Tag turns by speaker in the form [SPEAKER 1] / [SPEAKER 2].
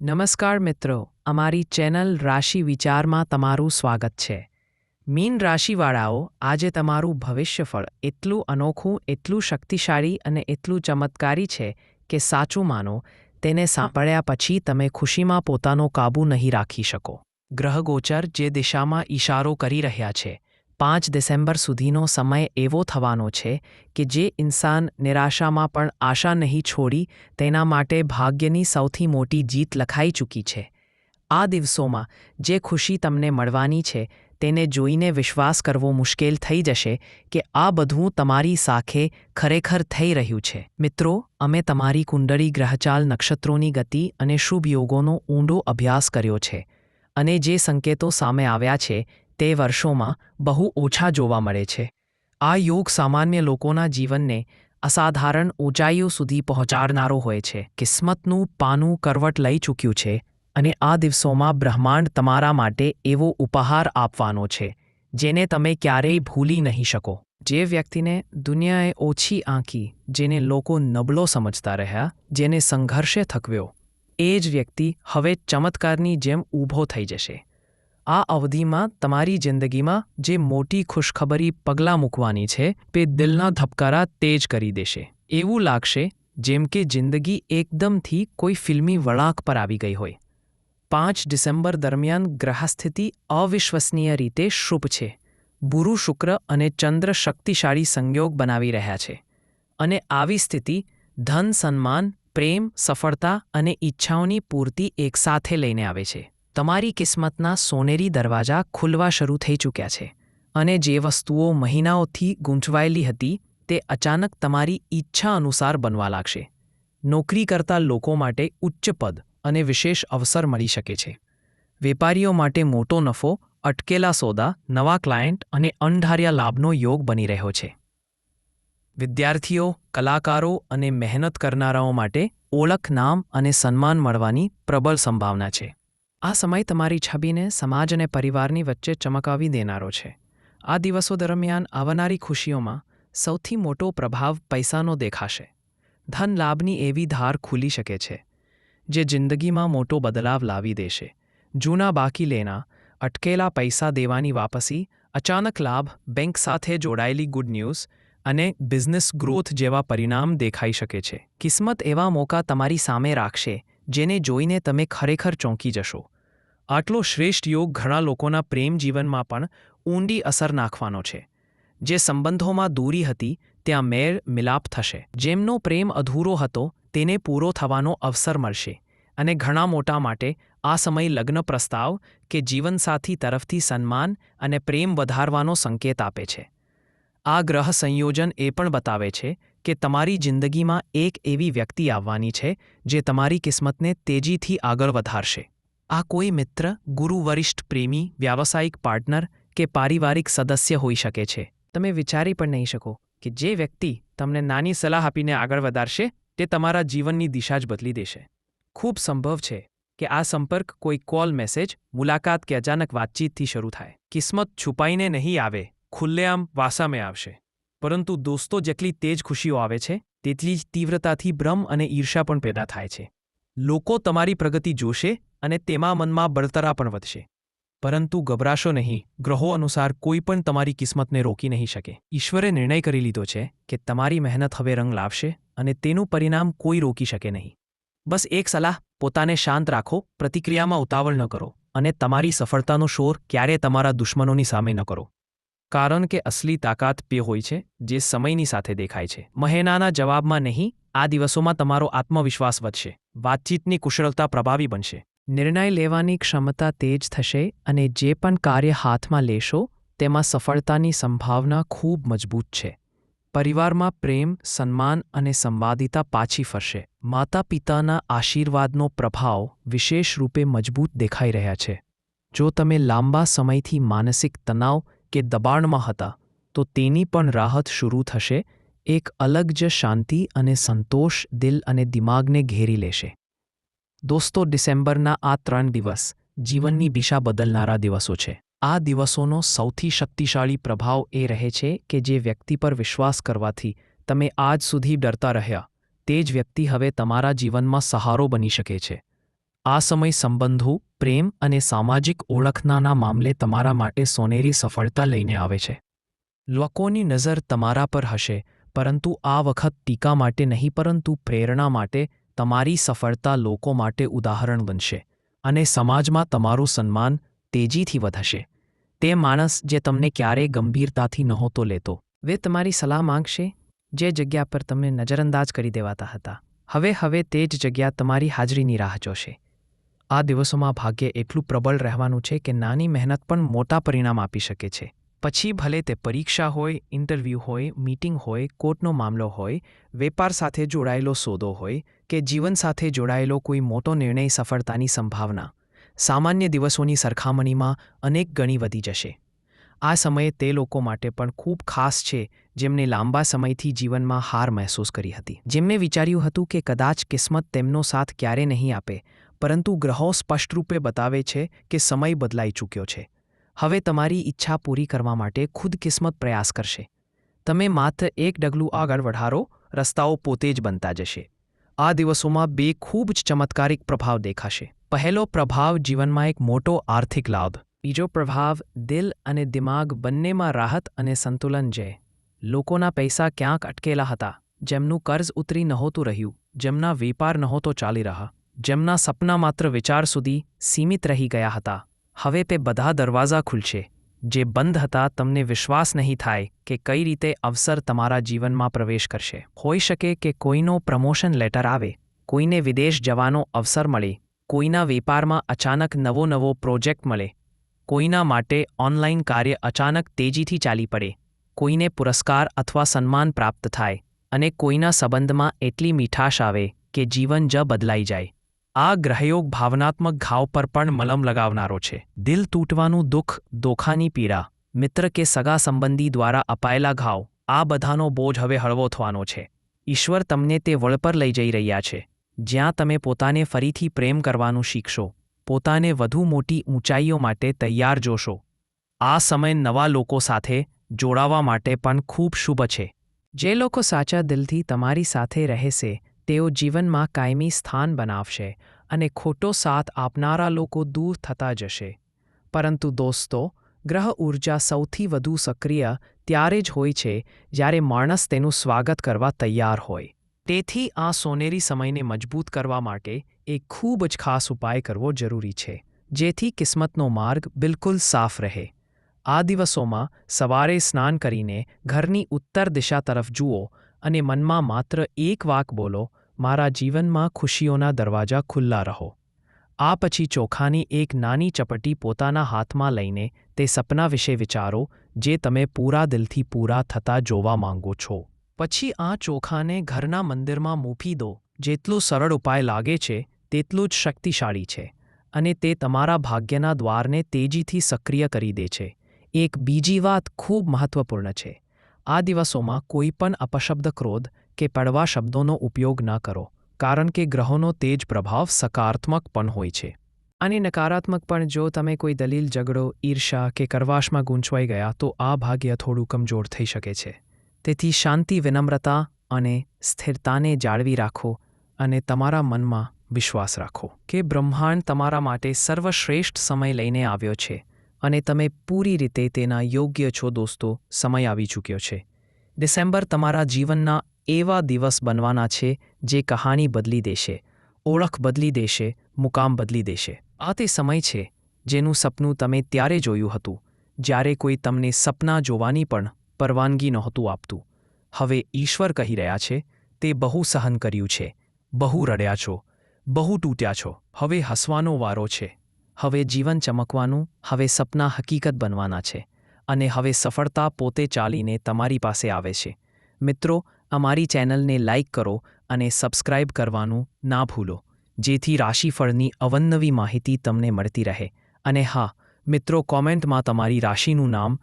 [SPEAKER 1] નમસ્કાર મિત્રો, અમારી ચેનલ રાશિ વિચારમાં તમારું સ્વાગત છે. મીન રાશિવાળાઓ, આજે તમારું ભવિષ્યફળ એટલું અનોખું, એટલું શક્તિશાળી અને એટલું ચમત્કારી છે કે સાચું માનો, તેને સાંભળ્યા પછી તમે ખુશીમાં પોતાનો કાબૂ નહીં રાખી શકો. ગ્રહગોચર જે દિશામાં ઈશારો કરી રહ્યા છે પાંચ ડિસેમ્બર સુધીનો સમય એવો થવાનો છે કે જે ઇન્સાન નિરાશામાં પણ આશા નહીં છોડી તેના માટે ભાગ્યની સૌથી મોટી જીત લખાઈ ચૂકી છે. આ દિવસોમાં જે ખુશી તમને મળવાની છે તેને જોઈને વિશ્વાસ કરવો મુશ્કેલ થઈ જશે કે આ બધું તમારી સાખે ખરેખર થઈ રહ્યું છે. મિત્રો, અમે તમારી કુંડળી ગ્રહચાલ નક્ષત્રોની ગતિ અને શુભ યોગોનો ઊંડો અભ્યાસ કર્યો છે અને જે સંકેતો સામે આવ્યા છે તે વર્ષોમાં બહુ ઓછા જોવા મળે છે. આ યોગ સામાન્ય લોકોના જીવનને અસાધારણ ઊંચાઈઓ સુધી પહોંચાડનારો હોય છે. કિસ્મતનું પાનું કરવટ લઈ ચૂક્યું છે અને આ દિવસોમાં બ્રહ્માંડ તમારા માટે એવો ઉપહાર આપવાનો છે, જેને તમે ક્યારેય ભૂલી નહીં શકો. જે વ્યક્તિને દુનિયાએ ઓછી આંકી જેને લોકો નબળો સમજતા રહ્યા, જેને સંઘર્ષે થકવ્યો, એ જ વ્યક્તિ હવે ચમત્કારની જેમ ઊભો થઈ જશે. આ અવધિમાં તમારી જિંદગીમાં જે મોટી ખુશખબરી પગલાં મૂકવાની છે, તે દિલના ધબકારા તેજ કરી દેશે. એવું લાગશે જેમ કે જિંદગી એકદમથી કોઈ ફિલ્મી વળાંક પર આવી ગઈ હોય. પાંચ ડિસેમ્બર દરમિયાન ગ્રહસ્થિતિ અવિશ્વસનીય રીતે શુભ છે. ગુરુ શુક્ર અને ચંદ્ર શક્તિશાળી સંયોગ બનાવી રહ્યા છે. અને આવી સ્થિતિ ધન, સન્માન, પ્રેમ, સફળતા અને ઈચ્છાઓની પૂર્તિ એકસાથે લઈને આવે છે. તમારી કિસ્મતના સોનેરી દરવાજા ખુલવા શરૂ થઈ ચૂક્યા છે અને જે વસ્તુઓ મહિનાઓથી ગૂંચવાયેલી હતી તે અચાનક તમારી ઈચ્છા અનુસાર બનવા લાગશે. નોકરી કરતા લોકો માટે ઉચ્ચ પદ અને વિશેષ અવસર મળી શકે છે. વેપારીઓ માટે મોટો નફો, અટકેલા સોદા, નવા ક્લાયન્ટ અને અણધાર્યા લાભનો યોગ બની રહ્યો છે. વિદ્યાર્થીઓ, કલાકારો અને મહેનત કરનારાઓ માટે ઓળખ, નામ અને સન્માન મળવાની પ્રબળ સંભાવના છે. આ સમય તમારી છબીને સમાજ અને પરિવારની વચ્ચે ચમકાવી દેનારો છે. આ દિવસો દરમિયાન આવનારી ખુશીઓમાં સૌથી મોટો પ્રભાવ પૈસાનો દેખાશે. ધન લાભની એવી ધાર ખુલી શકે છે, જે જિંદગીમાં મોટો બદલાવ લાવી દેશે. જૂના બાકી લેના, અટકેલા પૈસા દેવાની વાપસી, અચાનક લાભ, બેંક સાથે જોડાયેલી ગુડ ન્યૂઝ અને બિઝનેસ ગ્રોથ જેવા પરિણામ દેખાઈ શકે છે. કિસ્મત એવા મોકા તમારી સામે રાખશે જેને જોઈને તમે ખરેખર ચોંકી જશો. આટલો શ્રેષ્ઠ યોગ ઘણા લોકોના પ્રેમ જીવનમાં પણ ઊંડી અસર નાખવાનો છે. જે સંબંધોમાં દૂરી હતી, ત્યાં મેળ મિલાપ થશે. જેમનો પ્રેમ અધૂરો હતો, તેને પૂરો થવાનો અવસર મળશે. અને ઘણા મોટા માટે આ સમય લગ્ન પ્રસ્તાવ કે જીવનસાથી તરફથી સન્માન અને પ્રેમ વધારવાનો સંકેત આપે છે. આ ગ્રહ સંયોજન એ પણ બતાવે છે કે તમારી જિંદગીમાં એક એવી વ્યક્તિ આવવાની છે, જે તમારી કિસ્મતને તેજીથી આગળ વધારશે. આ કોઈ મિત્ર, ગુરુ, વરિષ્ઠ, પ્રેમી, વ્યાવસાયિક પાર્ટનર કે પારિવારિક સદસ્ય હોઈ શકે છે. તમે વિચારી પણ નહીં શકો કે જે વ્યક્તિ તમને નાની સલાહ આપીને આગળ વધારશે, તે તમારા જીવનની દિશા જ બદલી દેશે. ખૂબ સંભવ છે કે આ સંપર્ક કોઈ કોલ મેસેજ, મુલાકાત કે અચાનક વાતચીતથી શરૂ થાય. કિસ્મત છુપાઈને નહીં આવે, ખુલ્લેઆમ વાસામે આવશે. પરંતુ દોસ્તો જેટલી તેજ ખુશીઓ આવે છે, તેટલી જ તીવ્રતાથી ભ્રમ અને ઈર્ષા પણ પેદા થાય છે. લોકો તમારી પ્રગતિ જોશે અને તેમાં મનમાં બળતરા પણ વધશે. પરંતુ ગભરાશો નહીં, ગ્રહો અનુસાર કોઈ પણ તમારી કિસ્મતને રોકી નહીં શકે. ઈશ્વરે નિર્ણય કરી લીધો છે કે તમારી મહેનત હવે રંગ લાવશે અને તેનું પરિણામ કોઈ રોકી શકે નહીં. બસ એક સલાહ, પોતાને શાંત રાખો, પ્રતિક્રિયામાં ઉતાવળ ન કરો અને તમારી સફળતાનો શોર ક્યારે તમારા દુશ્મનોની સામે ન કરો. કારણ કે અસલી તાકાત પે હોય છે, જે સમયની સાથે દેખાય છે. મહેનાના જવાબમાં નહીં, આ દિવસોમાં તમારો આત્મવિશ્વાસ વધશે. વાતચીતની કુશળતા પ્રભાવી બનશે. નિર્ણય લેવાની ક્ષમતા તેજ થશે અને જે પણ કાર્ય હાથમાં લેશો, તેમાં સફળતાની સંભાવના ખૂબ મજબૂત છે. પરિવારમાં પ્રેમ, સન્માન અને સંવાદિતા પાછી ફરશે. માતા પિતાના આશીર્વાદનો પ્રભાવ વિશેષ રૂપે મજબૂત દેખાઈ રહ્યા છે. જો તમે લાંબા સમયથી માનસિક તણાવ કે દબાણમાં હતા, તો તેની પણ રાહત શરૂ થશે, એક અલગ જ શાંતિ અને સંતોષ દિલ અને દિમાગને ઘેરી લેશે. દોસ્તો, ડિસેમ્બરના આ ત્રણ દિવસ જીવનની દિશા બદલનારા દિવસો છે. આ દિવસોનો સૌથી શક્તિશાળી પ્રભાવ એ રહે છે કે જે વ્યક્તિ પર વિશ્વાસ કરવાથી તમે આજ સુધી ડરતા રહ્યા. તે જ વ્યક્તિ હવે તમારા જીવનમાં સહારો બની શકે છે. આ સમય સંબંધો પ્રેમ અને સામાજિક ઓળખનાના મામલે તમારા માટે સોનેરી સફળતા લઈને આવે છે. લોકોની નજર તમારા પર હશે, પરંતુ આ વખત ટીકા માટે નહીં, પરંતુ પ્રેરણા માટે તમારી સફળતા લોકો માટે ઉદાહરણ બનશે અને સમાજમાં તમારું સન્માન તેજીથી વધશે. તે માણસ જે તમને ક્યારેય ગંભીરતાથી નહોતો લેતો. વે તમારી સલાહ માંગશે? જે જગ્યા પર તમને નજરઅંદાજ કરી દેવાતા હતા. હવે હવે તે જ જગ્યા તમારી હાજરીની રાહ જોશે. આ દિવસોમાં ભાગ્ય એટલું પ્રબળ રહેવાનું છે કે નાની મહેનત પણ મોટા પરિણામ આપી શકે છે. પછી ભલે તે પરીક્ષા હોય, ઇન્ટરવ્યૂ હોય, મીટિંગ હોય, કોર્ટનો મામલો હોય, વેપાર સાથે જોડાયેલો સોદો હોય કે જીવન સાથે જોડાયેલો કોઈ મોટો નિર્ણય સફળતાની સંભાવના, સામાન્ય દિવસોની સરખામણીમાં અનેક ગણી વધી જશે. આ સમયે તે લોકો માટે પણ ખૂબ ખાસ છે જેમને લાંબા સમયથી જીવનમાં હાર મહેસૂસ કરી હતી. જેમને વિચાર્યું હતું કે કદાચ કિસ્મત તેમનો સાથ ક્યારે નહીં આપે પરંતુ ગ્રહો સ્પષ્ટરૂપે બતાવે છે કે સમય બદલાઈ ચૂક્યો છે. હવે તમારી ઈચ્છા પૂરી કરવા માટે ખુદ કિસ્મત પ્રયાસ કરશે. તમે માત્ર એક ડગલું આગળ વધારો, રસ્તાઓ પોતે જ બનતા જશે. આ દિવસોમાં બે ખૂબ જ ચમત્કારિક પ્રભાવ દેખાશે. પહેલો પ્રભાવ જીવનમાં એક મોટો આર્થિક લાભ. બીજો પ્રભાવ દિલ અને દિમાગ બંનેમાં રાહત અને સંતુલન છે. લોકોના પૈસા ક્યાંક અટકેલા હતા. જેમનું કર્જ ઉતરી નહોતું રહ્યું, જેમના વેપાર નહોતો ચાલી રહ્યા. જેમના સપના માત્ર વિચાર સુધી સીમિત રહી ગયા હતા. હવે તે બધા દરવાજા ખુલશે, જે બંધ હતા તમને વિશ્વાસ નહીં થાય કે કઈ રીતે અવસર તમારા જીવનમાં પ્રવેશ કરશે. હોઈ શકે કે કોઈનો પ્રમોશન લેટર આવે, કોઈને વિદેશ જવાનો અવસર મળે, કોઈના વેપારમાં અચાનક નવો નવો પ્રોજેક્ટ મળે, કોઈના માટે ઓનલાઈન કાર્ય અચાનક તેજીથી ચાલી પડે, કોઈને પુરસ્કાર અથવા સન્માન પ્રાપ્ત થાય અને કોઈના સંબંધમાં એટલી મીઠાશ આવે કે જીવન જ બદલાઈ જાય. આ ગ્રહયોગ ભાવનાત્મક ઘાવ પર પણ મલમ લગાવનારો છે. દિલ તૂટવાનું દુઃખ દોખાની પીડા, મિત્ર કે સગા સંબંધી દ્વારા અપાયેલા ઘાવ, આ બધાનો બોજ હવે હળવો થવાનો છે. ઈશ્વર તમને તે વળ પર લઈ જઈ રહ્યા છે. જ્યાં તમે પોતાને ફરીથી પ્રેમ કરવાનું શીખશો, પોતાને વધુ મોટી ઊંચાઈઓ માટે તૈયાર જોશો. આ સમય નવા લોકો સાથે જોડાવા માટે પણ ખૂબ શુભ છે. જે લોકો સાચા દિલથી તમારી સાથે રહેશે તેઓ જીવનમાં કાયમી સ્થાન બનાવશે અને ખોટો સાથ આપનારા લોકો દૂર થતા જશે. પરંતુ દોસ્તો, ગ્રહ ઊર્જા સૌથી વધુ સક્રિય ત્યારે જ હોય છે જ્યારે માણસ તેનું સ્વાગત કરવા તૈયાર હોય. તેથી આ સોનેરી સમયને મજબૂત કરવા માટે એક ખૂબ જ ખાસ ઉપાય કરવો જરૂરી છે, જેથી કિસ્મતનો માર્ગ બિલકુલ સાફ રહે. આ દિવસોમાં સવારે સ્નાન કરીને ઘરની ઉત્તર દિશા તરફ જુઓ અને મનમાં માત્ર એક વાક બોલો મારા જીવનમાં ખુશીઓના દરવાજા ખુલ્લા રહો. આ પછી ચોખાની એક નાની ચપટી પોતાના હાથમાં લઈને તે સપના વિશે વિચારો, જે તમે પૂરા દિલથી પૂરા થતા જોવા માંગો છો. પછી આ ચોખાને ઘરના મંદિરમાં મૂકી દો. જેટલું સરળ ઉપાય લાગે છે, તેટલું જ શક્તિશાળી છે અને તે તમારા ભાગ્યના દ્વારને તેજીથી સક્રિય કરી દે છે. એક બીજી વાત ખૂબ મહત્વપૂર્ણ છે. આ દિવસોમાં કોઈ પણ અપશબ્દ ક્રોધ કે પડવા શબ્દોનો ઉપયોગ ન કરો, કારણ કે ગ્રહોનો તેજ પ્રભાવ સકારાત્મક પણ હોય છે. અને નકારાત્મક પણ જો તમે કોઈ દલીલ, ઝઘડો ઈર્ષા કે કરવાશમાં ગૂંચવાઈ ગયા, તો આ ભાગ્ય થોડું કમજોર થઈ શકે છે. તેથી શાંતિ, વિનમ્રતા અને સ્થિરતાને જાળવી રાખો અને તમારા મનમાં વિશ્વાસ રાખો કે બ્રહ્માંડ તમારા માટે સર્વશ્રેષ્ઠ સમય લઈને આવ્યો છે. અને તમે પૂરી રીતે તેના યોગ્ય છો દોસ્તો, સમય આવી ચૂક્યો છે. ડિસેમ્બર તમારા જીવનના એવા દિવસ બનવાના છે જે કહાની બદલી દેશે, ઓળખ બદલી દેશે, મુકામ બદલી દેશે. આ તે સમય છે જેનું સપનું તમે ત્યારે જોયું હતું, જ્યારે કોઈ તમને સપના જોવાની પણ પરવાનગી નહોતું આપતું. હવે ઈશ્વર કહી રહ્યા છે, તે બહુ સહન કર્યું છે, બહુ રડ્યા છો, બહુ તૂટ્યા છો, હવે હસવાનો વારો છે. હવે જીવન ચમકવાનું, હવે સપના હકીકત બનવાના છે અને હવે સફળતા પોતે ચાલીને તમારી પાસે આવે છે. મિત્રો, અમારી ચેનલને લાઇક કરો અને સબસ્ક્રાઇબ કરવાનું ના ભૂલો, જેથી રાશિફળની અવનવી માહિતી તમને મળતી રહે. અને હા, મિત્રો, કોમેન્ટમાં તમારી રાશિનું નામ